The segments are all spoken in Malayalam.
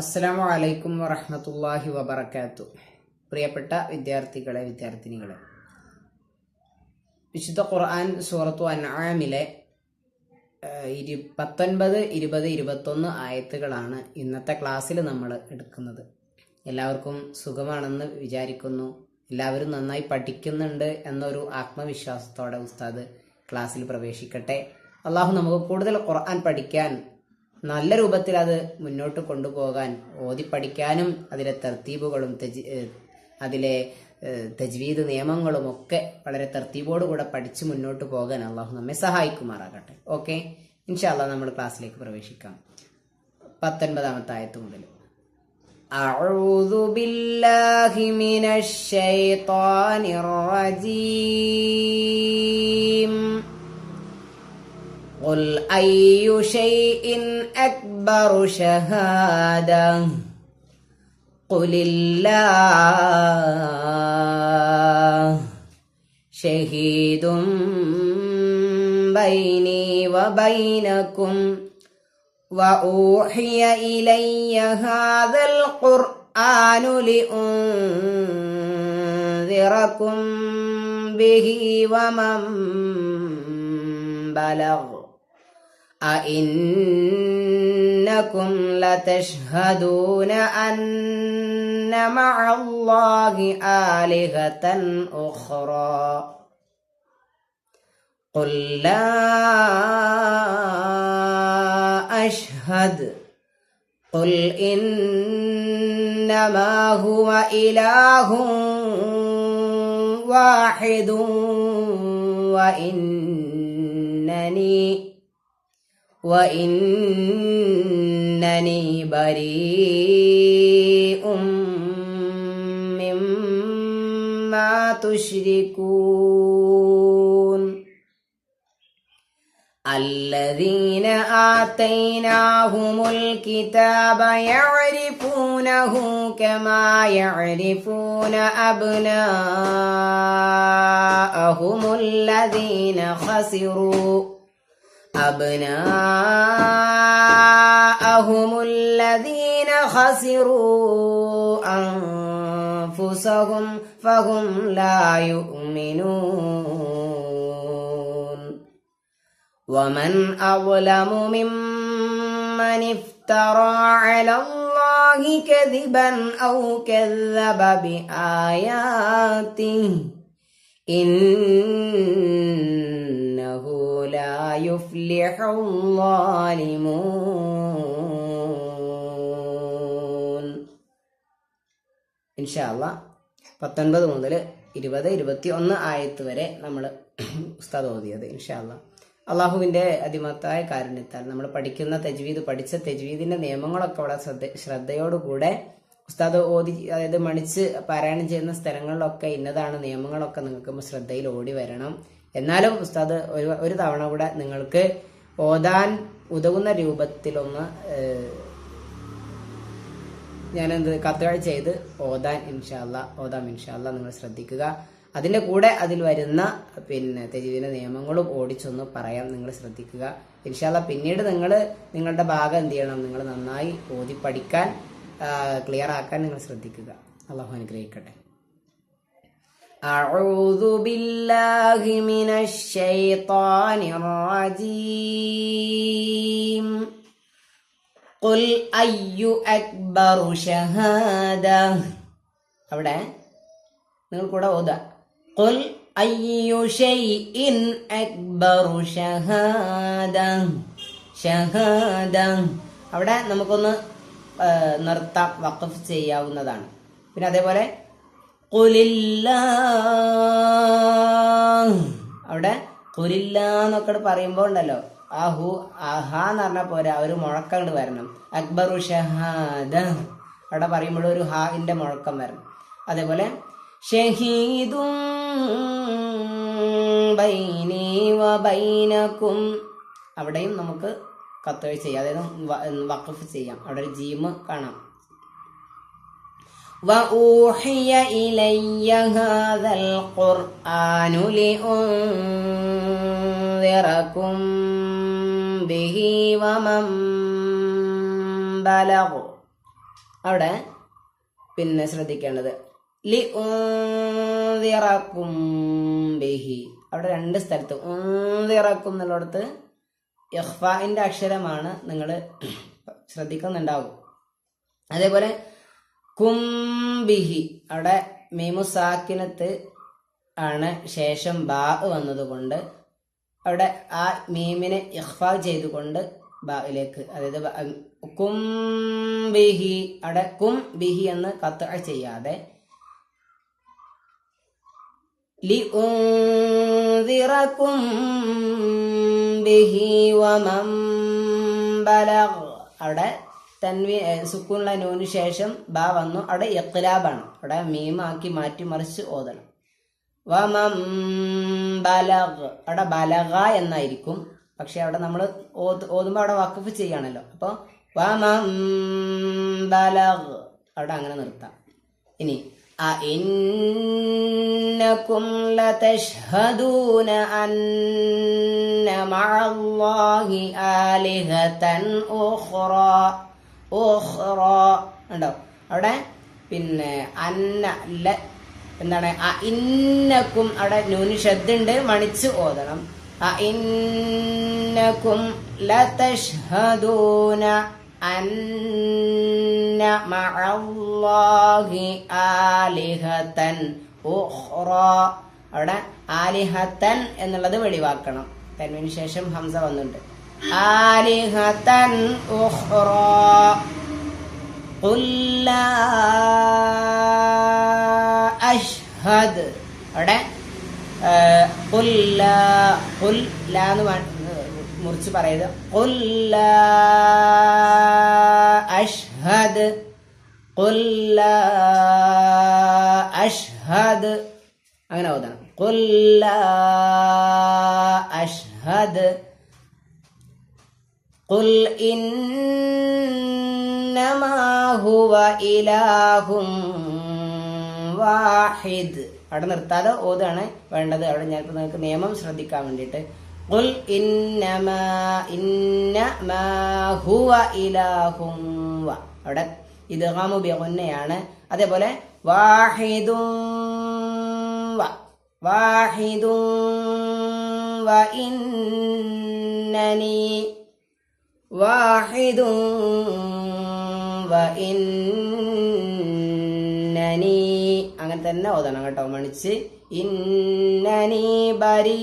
അസ്സലാമു വലൈക്കും വറഹമത്തല്ലാഹി വബർക്കാത്തു പ്രിയപ്പെട്ട വിദ്യാർത്ഥികളെ വിദ്യാർത്ഥിനികളെ. വിശുദ്ധ ഖുർആൻ സൂറത്തു അൻആമിലെ ഇരു പത്തൊൻപത് ഇരുപത് ഇരുപത്തൊന്ന് ആയത്തുകളാണ് ഇന്നത്തെ ക്ലാസ്സിൽ നമ്മൾ എടുക്കുന്നത്. എല്ലാവർക്കും സുഖമാണെന്ന് വിചാരിക്കുന്നു. എല്ലാവരും നന്നായി പഠിക്കുന്നുണ്ട് എന്നൊരു ആത്മവിശ്വാസത്തോടെ ഉസ്താദ് ക്ലാസ്സിൽ പ്രവേശിക്കട്ടെ. അള്ളാഹു നമുക്ക് കൂടുതൽ ഖുർആൻ പഠിക്കാൻ നല്ല രൂപത്തിൽ അത് മുന്നോട്ട് കൊണ്ടുപോകാൻ ഓതി പഠിക്കാനും അതിലെ തർത്തീബുകളും തെജ് ഏഹ് അതിലെ ഏഹ് തജ്വീദ് നിയമങ്ങളും ഒക്കെ വളരെ തർത്തീബോടുകൂടെ പഠിച്ച് മുന്നോട്ട് പോകാൻ അള്ളാഹു നമ്മെ സഹായിക്കുമാറാകട്ടെ ഓക്കെ ഇൻഷാല്ല നമ്മൾ ക്ലാസ്സിലേക്ക് പ്രവേശിക്കാം പത്തൊൻപതാമത്തെ ആയത്ത് മുതൽ أعوذ بالله من الشيطان الرجيم قل أي شيء أكبر شهادة قل الله شهيد بيني وبينكم وأوحي إلي هذا القرآن لأنذركم به ومن بلغ أئنكم لتشهدون أن مع الله آلهة أخرى. قل لا أشهد. قل إنما هو إله واحد وإنني وإنني بريء مما تشركون. الذين آتيناهم الكتاب يعرفونه كما يعرفون أبناءهم الذين خسروا. أبناءهم الذين خسروا أنفسهم فهم لا يؤمنون. ومن أظلم ممن افترى على الله كذبا أو كذب بآياته إنه لا يفلح الظالمون ഇൻഷാല്ല പത്തൊൻപത് മുതൽ ഇരുപത് ഇരുപത്തി ഒന്ന് ആയത്ത് വരെ നമ്മൾ ഉസ്താദ് ഓതിയത് ഇൻഷാല്ല അള്ളാഹുവിൻ്റെ അതിമത്തായ കാരുണ്യത്താൽ നമ്മൾ പഠിക്കുന്ന തെജ്വീദ് പഠിച്ച തെജ്വീദിൻ്റെ നിയമങ്ങളൊക്കെ വളരെ ശ്രദ്ധ ശ്രദ്ധയോടുകൂടെ ഉസ്താദ് ഓതി അതായത് മണിച്ച് പാരായണം ചെയ്യുന്ന സ്ഥലങ്ങളിലൊക്കെ ഇന്നതാണ് നിയമങ്ങളൊക്കെ നിങ്ങൾക്ക് ശ്രദ്ധയിൽ ഓടി വരണം. എന്നാലും ഉസ്താദ് ഒരു ഒരു തവണ കൂടെ നിങ്ങൾക്ക് ഓതാൻ ഉതകുന്ന രൂപത്തിലൊന്ന് ഞാനെന്ത് കത്തുകൾ ചെയ്ത് ഓതാൻ ഇൻഷാല്ല ഓതാം ഇൻഷാല്ല നിങ്ങൾ ശ്രദ്ധിക്കുക. അതിന്റെ കൂടെ അതിൽ വരുന്ന പിന്നെ തെജീവിന്റെ നിയമങ്ങളും ഓടിച്ചൊന്ന് പറയാം നിങ്ങൾ ശ്രദ്ധിക്കുക. ഇൻഷാല്ല പിന്നീട് നിങ്ങൾ നിങ്ങളുടെ ഭാഗം എന്ത് ചെയ്യണം? നിങ്ങൾ നന്നായി ഓതി പഠിക്കാൻ ക്ലിയർ ആക്കാൻ നിങ്ങൾ ശ്രദ്ധിക്കുക അള്ളാഹു അനുഗ്രഹിക്കട്ടെ أعوذ بالله من الشيطان الرجيم قل أي أكبر شهادة അവിടെ നിങ്ങൾ കൂടെ ഓതാ قل أي شيء أكبر شهادة شهادة അവിടെ നമുക്കൊന്ന് ആ, നിർത്താം വഖഫ് ചെയ്യാവുന്നതാണ്. പിന്നെ അതേപോലെ അവിടെ കുലില്ല എന്നൊക്കെ പറയുമ്പോൾ ഉണ്ടല്ലോ ആ ഹു എന്ന് പറഞ്ഞാൽ പോരാ ഒരു മുഴക്കം അങ്ങോട്ട് വരണം. അക്ബറു ഷഹാദ. അവിടെ പറയുമ്പോൾ ഒരു ഹാഇന്റെ മുഴക്കം വരണം. അതേപോലെ ഷഹീദും ബൈനീ വ അവിടെയും നമുക്ക് കത്തുകൾ ചെയ്യാം അതായത് വ- വഖഫ് ചെയ്യാം അവിടെ ഒരു ജീമ് കാണാം وأوحي إلي هذا القرآن لأنذركم به ومن بلغ അവിടെ പിന്നെ ശ്രദ്ധിക്കേണ്ടത് ലി ഊന്തിറക്കും ബിഹി അവിടെ രണ്ട് സ്ഥലത്ത് ഊന്തിറക്കും എന്നുള്ളിടത്ത് ഇഖ്ഫാന്റെ അക്ഷരമാണ് നിങ്ങൾ ശ്രദ്ധിക്കുന്നുണ്ടാവും. അതേപോലെ കുംബിഹി അവിടെ മീമു സാക്കിനത്ത് ആണ് ശേഷം ബാ വന്നതുകൊണ്ട് അവിടെ ആ മീമിനെ ഇഖ്ഫാ ചെയ്തുകൊണ്ട് ബായിലേക്ക് അതായത് കുംബിഹി അവിടെ കും ബിഹി എന്ന് കത്ത് ചെയ്യാതെ لأنذركم به ومن بلغ അവിടെ തൻവി സുക്കൂനുള്ള നൂന് ശേഷം ബാ വന്നു അവിടെ ഇഖ്ലാബാണ് അവിടെ മീമാക്കി മാറ്റി മറിച്ച് ഓതണം വമം ബലഗ് അവിടെ ബലഗ എന്നായിരിക്കും പക്ഷെ അവിടെ നമ്മൾ ഓതുമ്പോൾ അവിടെ വഖഫ് ചെയ്യാണല്ലോ അപ്പോൾ വമം ബലഗ് അവിടെ അങ്ങനെ നിർത്താം ഇനി أئنكم لتشهدون أن مع الله آلهة أخرى أخرى ഉണ്ടോ അവിടെ പിന്നെ അന്ന ല എന്താണ് അ ഇന്നക്കും അവിടെ നൂന് ശ്രദ്ധുണ്ട് മണിച്ച് ഓതണം അ ഇന്നക്കും ലതഷ്ഹദൂന അന്ന മഅല്ലാഹി ആലിഹതൻ ഉഖ്റ അവിടെ ആലിഹത്തൻ എന്നുള്ളത് വെളിവാക്കണം തന്വിന് ശേഷം ഹംസ വന്നിട്ടുണ്ട് ആലിഹത്തൻ ഉഖ്റ قل لا അഷ്ഹദ് അവിടെ قل لا قل لا എന്ന് വ- മുറിച്ച് പറയത് قل لا അഷ്ഹദ് قل لا അഷ്ഹദ് അങ്ങനെ ഓതണം قل لا അഷ്ഹദ് قل إنما هو إله വാഹിദ് അവിടെ നിർത്താതെ ഓതാണ് വേണ്ടത് അവിടെ ഞാൻ നിങ്ങൾക്ക് നിയമം ശ്രദ്ധിക്കാൻ വേണ്ടിയിട്ട് قل إنما إنما هو إله വ അവിടെ ഇദ്ഗാമു ബിഗുന്നയാണ് അതേപോലെ വാഹിദും വ വാഹിദും വ ഇന്നനി واحد وإنني അങ്ങനെ തന്നെ ഓതണം കേട്ടോ മണിച്ച് ഇന്നനി ബരി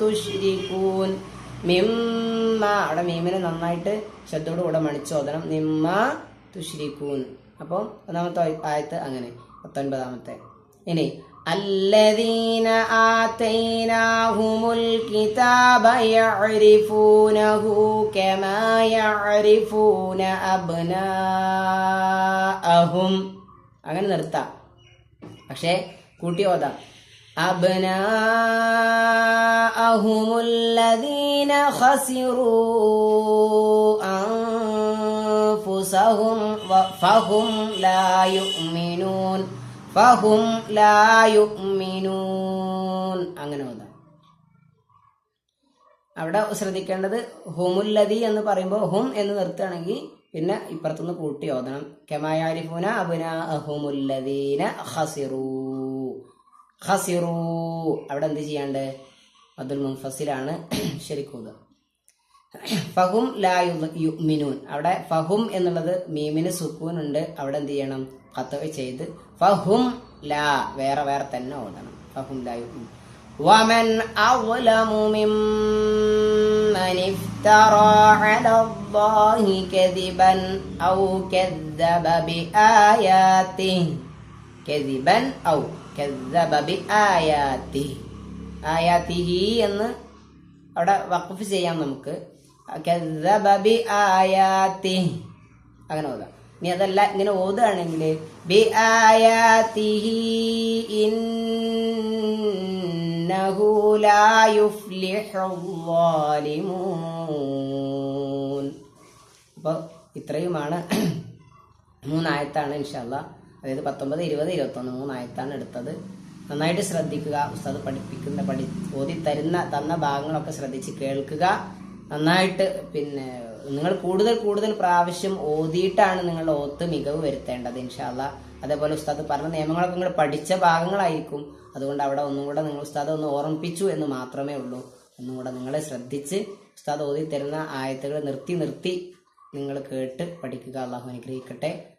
തുഷ്രിക്കൂൻ മിമ്മ അവിടെ മീമിനെ നന്നായിട്ട് ശ്രദ്ധയോട് കൂടെ മണിച്ച് ഓതണം നിമ്മ തുഷ്രിക്കൂൻ അപ്പം ഒന്നാമത്തെ ആയത്ത് അങ്ങനെ പത്തൊൻപതാമത്തെ ഇനി الذين آتيناهم الكتاب يعرفونه كما يعرفون أبناءهم അങ്ങനെ നിർത്താം പക്ഷേ കൂട്ടി ഓതാം أبناءهم الذين خسروا أنفسهم فهم لا يؤمنون ഫഹും ലാ യുഅ്മിനൂൻ അങ്ങനെ ഓതാം അവിടെ ശ്രദ്ധിക്കേണ്ടത് ഹുമുല്ലതി എന്ന് പറയുമ്പോൾ ഹും എന്ന് നിർത്തുകയാണെങ്കിൽ പിന്നെ ഇപ്പുറത്തുനിന്ന് കൂട്ടി ഓതണം കെമായാരിഫൂന അബുന ഹുമുല്ലദീന ഖസിറൂ ഖസിറൂ അവിടെ എന്ത് ചെയ്യാണ്ട് അബ്ദുൽ മുൻഫസിലാണ് ശരിക്കൂത ഫഹും ലാ യു- യുഅ്മിനൂൻ അവിടെ ഫഹും എന്നുള്ളത് മീമിന് സുക്കൂൻ ഉണ്ട് അവിടെ എന്ത് ചെയ്യണം കത്ത് ചെയ്ത് ഫഹും ലാ വേറെ വേറെ തന്നെ ഓതണം ഫഹും ലാ യുഅ്മിനൂൻ ومن أظلم ممن افترى على الله كذبا أو كذب بآياته كذبا أو കെദ്ദബി ആയാത്തി ആയാത്തിഹി എന്ന് അവിടെ വഖഫ് ചെയ്യാം നമുക്ക്. കെദ്ദബി ആയാത്തി അങ്ങനെ ഓതാം. ഇനി അതല്ല ഇങ്ങനെ ഓതുകയാണെങ്കിൽ ബി ആയാത്തിഹി ഇന്നഹു ലാ യുഫ്ലിഹു ഇത്രയുമാണ് മൂന്നായത്താണ് ഇൻഷാല്ലാ അതായത് പത്തൊമ്പത് ഇരുപത് ഇരുപത്തൊന്ന് മൂന്നായത്താണ് എടുത്തത്. നന്നായിട്ട് ശ്രദ്ധിക്കുക. ഉസ്താദ് പഠിപ്പിക്കുന്ന പഠി ഓതി തരുന്ന തന്ന ഭാഗങ്ങളൊക്കെ ശ്രദ്ധിച്ച് കേൾക്കുക. നന്നായിട്ട് പിന്നെ നിങ്ങൾ കൂടുതൽ കൂടുതൽ പ്രാവശ്യം ഓതിയിട്ടാണ് നിങ്ങൾ ഓത്ത് മികവ് വരുത്തേണ്ടത് ഇൻഷാല്ല അതേപോലെ ഉസ്താദ് പറഞ്ഞ നിയമങ്ങളൊക്കെ നിങ്ങൾ പഠിച്ച ഭാഗങ്ങളായിരിക്കും. അതുകൊണ്ട് അവിടെ ഒന്നും കൂടെ നിങ്ങൾ ഉസ്താദ് ഒന്ന് ഓർമ്മിപ്പിച്ചു എന്ന് മാത്രമേ ഉള്ളൂ. ഒന്നും കൂടെ നിങ്ങളെ ശ്രദ്ധിച്ച് ഉസ്താദ് ഓതി തരുന്ന ആയത്തുകൾ നിർത്തി നിർത്തി നിങ്ങൾ കേട്ട് പഠിക്കുക. അള്ളാഹു അനുഗ്രഹിക്കട്ടെ.